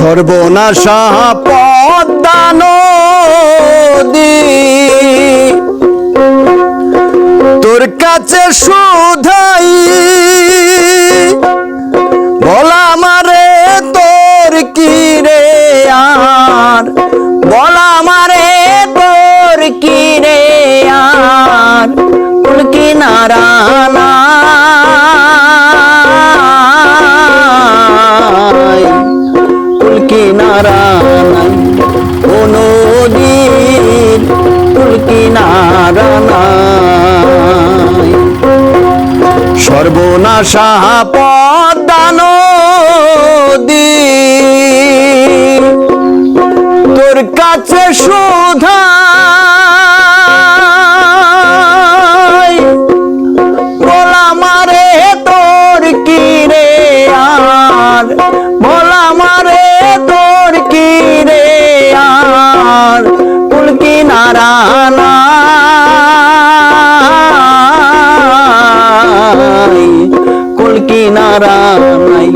সর্বনাশা পদ্মা নদী তোর কাছে শুধাই বলা মারে তোর কি রে আর? বলা মারে তোর কি রে আর? কুল কুল কোনো দিন কিনারা কিনারানাই সর্বনাশা পদানো দি তোর কাছে সুধাই কুল কুলকি নাই কুল কিনারা নাই।